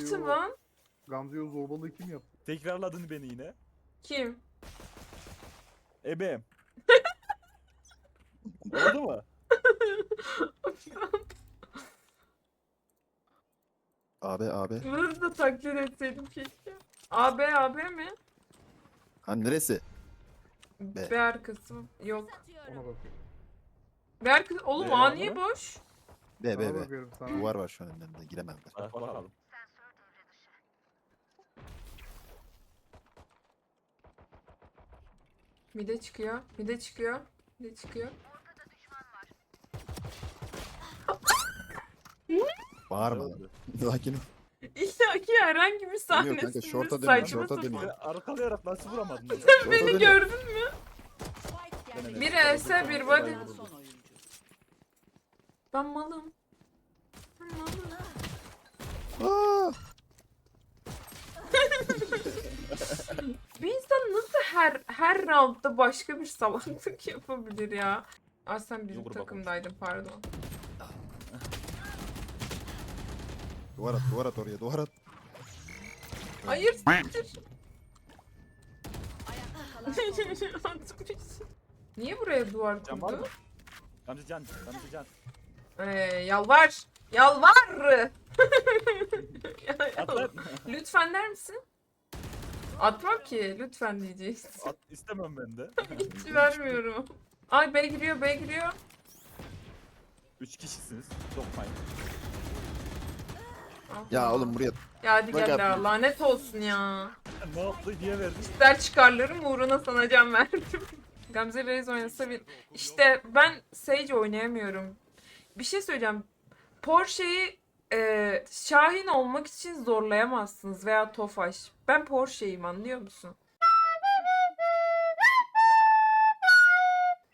yaptım lan? Gamze'ye zorbalığı kim yaptı? Tekrarladın beni yine. Kim? Ebem. Oldu mu? Abi abi. Bunu da takdir etseydim keşke. AB AB mi? Ha neresi? B. B arkası? Yok. Ona bakıyorum. B arkası. Oğlum B A niye boş? B B B. bakıyorum sana. Duvar var şu an önlerinde giremezler. Bak bakalım. Mide çıkıyor. Mide çıkıyor. Mide çıkıyor. Bağırma lan. Sakin ol. İlla ki herhangi bir kanka, sahnesinde şorta dönüyor, saçma şorta sapan. dönüyor. Sen arkalayarak nasıl vuramadın? onu? Şorta Beni dönüyor. gördün mü? Bir ES bir body. Ben malım. Ben malım. Aa! İnsan nasıl her her roundda başka bir salaklık yapabilir ya? Aa sen bizim Dur bakalım. takımdaydın pardon. Duvar at duvar at oraya duvar at. Hayır siktir. Atmış. Niye buraya duvar Can var mı? kurdu? Gamze can. Gamze can. Ee, yalvar. Yalvar. Ya, lütfen der misin? Atmam ki. Lütfen diyeceksin. At istemem ben de. Hiç vermiyorum. Ay B giriyor B giriyor. Üç kişisiniz. Sokmayın. Ah. Ya oğlum buraya Ya hadi Bak gel ya lanet olsun ya. ne yaptı diye verdin. İster çıkarlarım uğruna sana can verdim. Gamze Reis oynasa bir... İşte ben Sage oynayamıyorum. Bir şey söyleyeceğim. Porsche'yi e, Şahin olmak için zorlayamazsınız veya Tofaş. Ben Porsche'yim anlıyor musun?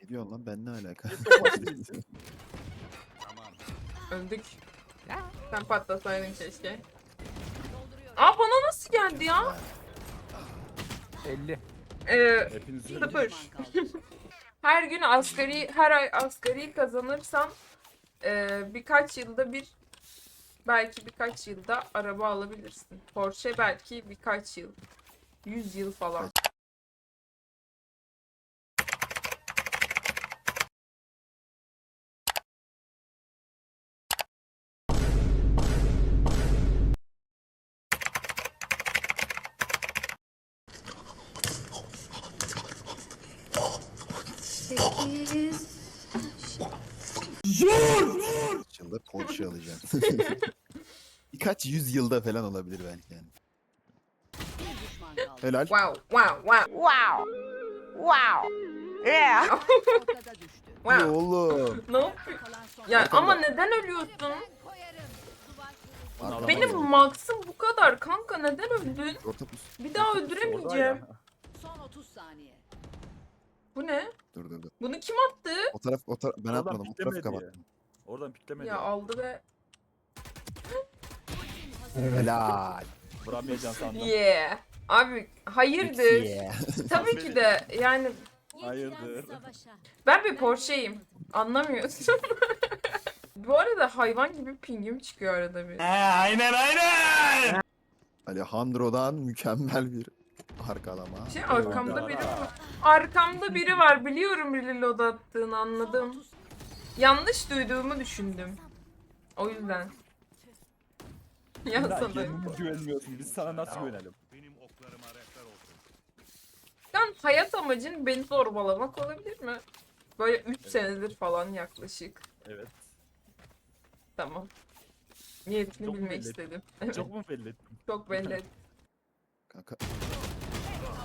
ne diyorsun lan ben ne alaka? Öldük. Sen patlasaydın keşke. Aa bana nasıl geldi ya? 50. Ee, Hepiniz Sıfır. Her gün asgari, her ay asgari kazanırsam e, birkaç yılda bir belki birkaç yılda araba alabilirsin. Porsche belki birkaç yıl. 100 yıl falan. Yılda Porsche alacağım. Birkaç yüz yılda falan olabilir belki yani. Bir düşman kaldı. Helal. Wow, wow, wow. Ortada düştü. wow. Oğlum. Ne yapıyor? Ya ama neden ölüyorsun? Arkadan Benim vurdum. max'ım bu kadar kanka neden öldün? Orta pus. Bir daha öldüremeyeceğim. Son 30 saniye. Bu ne? Dur dur dur. Bunu kim attı? O taraf o taraf ben atmadım. O tarafı piklemedi. kapattım. Oradan piklemedi. Ya aldı ve Helal. Vuramayacaksın sandım. yeah. Abi hayırdır? Yeah. Tabii ki de yani Hayırdır? ben bir Porsche'yim. Anlamıyorsun. Bu arada hayvan gibi pingim çıkıyor arada bir. Alejandro'dan mükemmel bir arkalama. Şey arkamda biri var. Arkamda biri var. Biliyorum reload attığını anladım. Yanlış duyduğumu düşündüm. O yüzden. Ya sana. kendine güvenmiyorsun. Biz sana nasıl güvenelim? Sen hayat amacın beni zorbalamak olabilir mi? Böyle 3 senedir falan yaklaşık. Evet. Tamam. Niyetini Çok bilmek belli. istedim. Evet, Çok mu belli ettim? çok belli. et. Kanka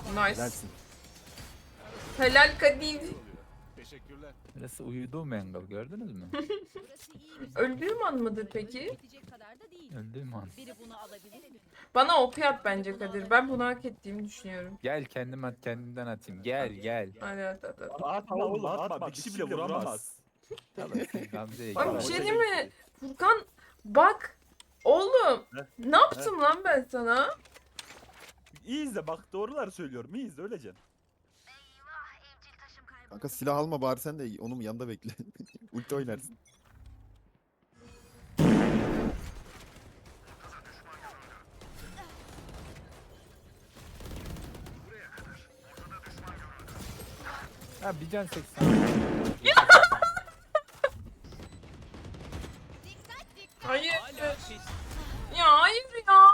Nice. helalsin. Helal Kadir. Burası uyuduğu mangal gördünüz mü? Öldüğüm an mıdır peki? Değil. Öldüğüm an. Biri bunu alabilir mi? Bana OP at bence Kadir. Ben bunu hak ettiğimi düşünüyorum. Gel kendim at kendimden atayım. Gel gel. Hadi hadi hadi. Atma oğlum atma. Bir kişi bile vuramaz. Gamze'ye gel. bir şey diyeyim mi? Furkan bak. Oğlum. Ne yaptım lan ben sana? İyi izle bak doğruları söylüyorum. İyi izle öleceksin. Kanka silah alma bari sen de onun yanında bekle. Ulti oynarsın. Ha bir can 80. Hayır. Ya hayır ya.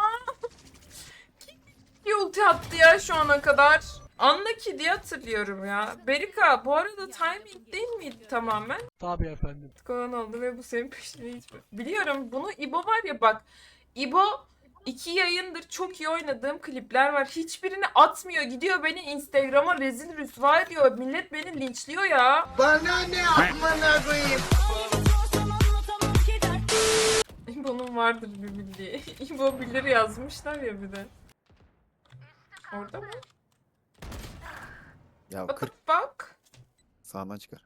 Kim ulti attı ya şu ana kadar? Andaki diye hatırlıyorum ya. Berika bu arada timing değil miydi tamamen? Tabii efendim. Kolan oldu ve bu senin peşine hiç... Biliyorum bunu İbo var ya bak. İbo iki yayındır çok iyi oynadığım klipler var. Hiçbirini atmıyor. Gidiyor beni Instagram'a rezil rüsva ediyor. Millet beni linçliyor ya. İbo'nun vardır bir bildiği. İbo bilir yazmışlar ya bir de. Orada mı? Ya Bak 40 bak. sağdan çıkar.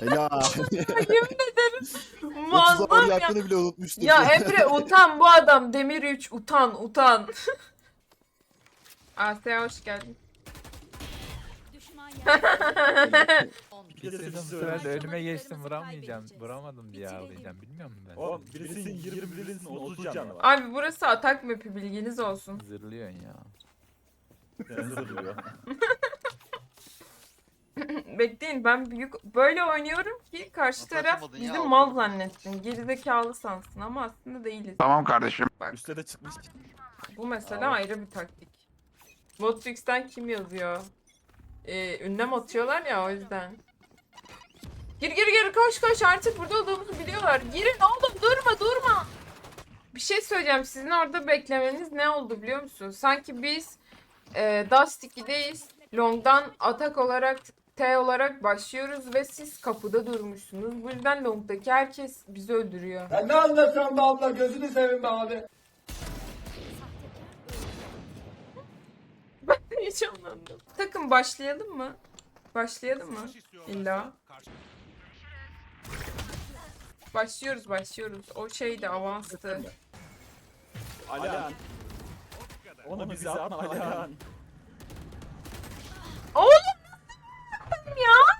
Helal. Yemin ederim. 30 Muazzam ağır ya. yaktığını bile unutmuştum. Ya Emre utan bu adam. Demir 3 utan utan. Asya hoş geldin. Düşman. İstedim bu sefer de önüme geçtim vuramayacağım. Vuramadım diye ağlayacağım. Bilmiyor musun ben? Oğlum birisinin 20 birisinin 30 canı var. Abi burası atak map'i bilginiz olsun. Zırlıyorsun ya. Zırlıyor. Bekleyin ben büyük böyle oynuyorum ki karşı Nasıl taraf açamadın ya, bizi altı mal oldu. zannetsin. Gerizekalı sansın ama aslında değiliz. Üste de çıkmış. Bu mesela Aa. ayrı bir taktik. Botfix'ten kim yazıyor? Ee, ünlem atıyorlar ya o yüzden. Gir gir gir koş koş artık burada olduğumuzu biliyorlar. Girin oğlum durma durma. Bir şey söyleyeceğim sizin orada beklemeniz ne oldu biliyor musunuz? Sanki biz e, Dust 2'deyiz. Long'dan atak olarak T olarak başlıyoruz ve siz kapıda durmuşsunuz. Bu yüzden Long'daki herkes bizi öldürüyor. Ya ne anlatıyorsun be abla gözünü seveyim be abi. Ben heyecanlandım. Takım başlayalım mı? Başlayalım mı? İlla. Başlıyoruz başlıyoruz. O şeydi avanstı. Alihan. Onu bize atma Alihan. Oğlum nasıl ya?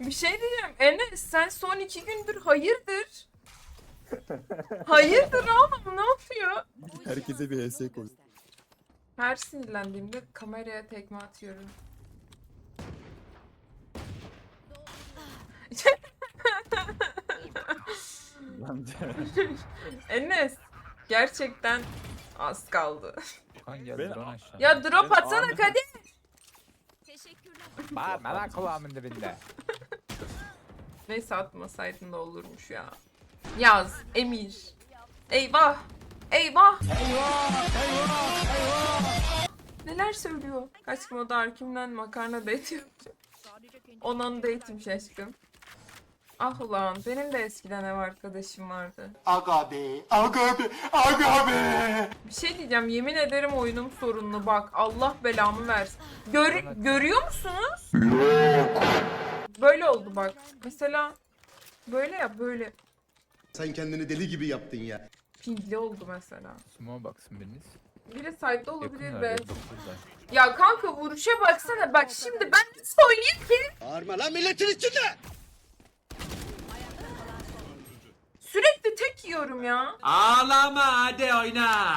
Bir şey diyeceğim. Enes sen son iki gündür hayırdır? Hayırdır oğlum ne yapıyor? Herkese bir HS koy. Her sinirlendiğimde kameraya tekme atıyorum. Enes gerçekten az kaldı. Kan geldi Ben- drone aşağı. Ya drop Ben atsana Ahmet- Kadir. Teşekkürler. Bağırma lan kulağımın dibinde. Neyse atmasaydın da olurmuş ya. Yaz, Emir. Eyvah. Eyvah. Neler söylüyor? Kaç moda arkimden makarna date yapacağım. Onun date'im şaşkın. Ah ulan benim de eskiden ev arkadaşım vardı. Aga be, aga be, aga be. Bir şey diyeceğim yemin ederim oyunum sorunlu bak Allah belamı versin. Gör, görüyor musunuz? Böyle oldu bak. Mesela böyle ya böyle. Sen kendini deli gibi yaptın ya. Pingli oldu mesela. Sumo baksın biriniz. Biri side'da olabilir be. ya kanka vuruşa baksana bak şimdi ben nasıl oynayayım ki? Bağırma lan milletin içinde. Sürekli tek yiyorum ya. Ağlama hadi oyna.